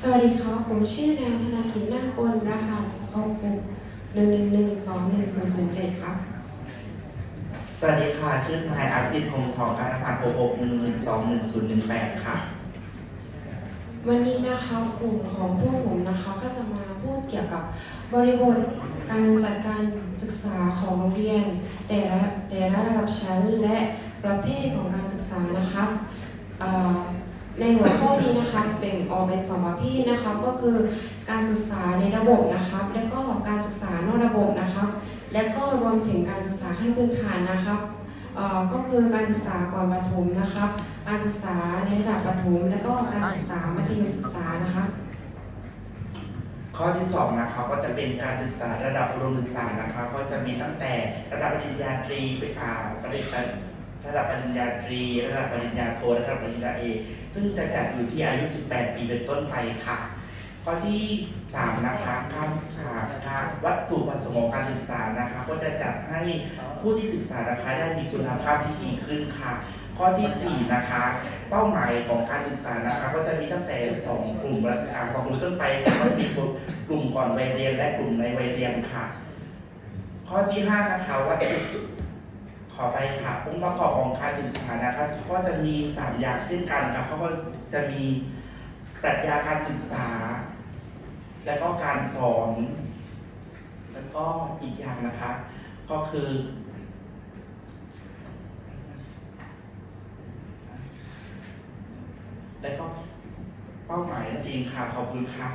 สวัสดีครับผมชื่อนางธนาพินนาคลรหัสโอปุหนึ่งหนึ่งหนึ่งสองหนึ่งศูนย์ศูนย์เจ็ดครับ สวัสดีค่ะ ชื่อนายอาภิษพงศ์ทองการรหัส6 6 1 1 2 1 0 1 8ค่ะ วันนี้นะคะกลุ่มของพวกผมนะคะก็จะมาพูดเกี่ยวกับบริบทการจัดการศึกษาของโรงเรียน แต่ละแต่ละระดับชั้นและประเภทของการศึกษานะคะเอ่อในหัวข้ อนี้นะคะแบ่งออกเป็นสองประเภทนะคะก็คือการศึกษาในระบบนะครับ และก็การศึกษานอกระบบนะครับ และก็รวมถึงการศึกษาขั้นพื้นฐานนะครับก็คือการศึกษาก่อนประถมนะครับ การศึกษาในระดับประถมและก็การศึกษามัธยมศึกษานะครับข้อที่2นะคะก็จะเป็นการศึกษาระดับอุดมศึกษานะคะก็จะมีตั้งแต่ระดับปริญญาตรีไปอ่าปริญญา ระดับปริญญาตรี ระดับปริญญาโทระดับปริญญาเอกซึ่งจะจัดอยู่ที่อายุ 18 ปีเป็นต้นไปค่ะ ข้อที่3นะคะการศึกษากาวัตถุประสงค์ของการศึกษานะคะ ก็จะจัดให้ผู้ที่ศึกษานะคะได้มีคุณภาพที่ดีขึ้นค่ะ ข้อที่4นะคะ เป้าหมายของการศึกษานะคะ ก็จะมีตั้งแต่ 2 กลุ่มและอ่าสองกลุ่มต้นไปก็มีกลุ่มกลุ่มก่อนวัยเรียนและกลุ่มในวัยเรียนค่ะ ข้อที่5นะคะว่าข อไปค่ะองค์ประกอบของการศึกษานะคะก็จะมี 3 อย่างเช่นกันค่ะเขาก็จะมีปรัชญาการศึกษา แล้วก็การสอน แล้วก็อีกอย่างนะคะก็คือ และก็เป้าหมายนั่นเองค่ะขอบคุณค่ะ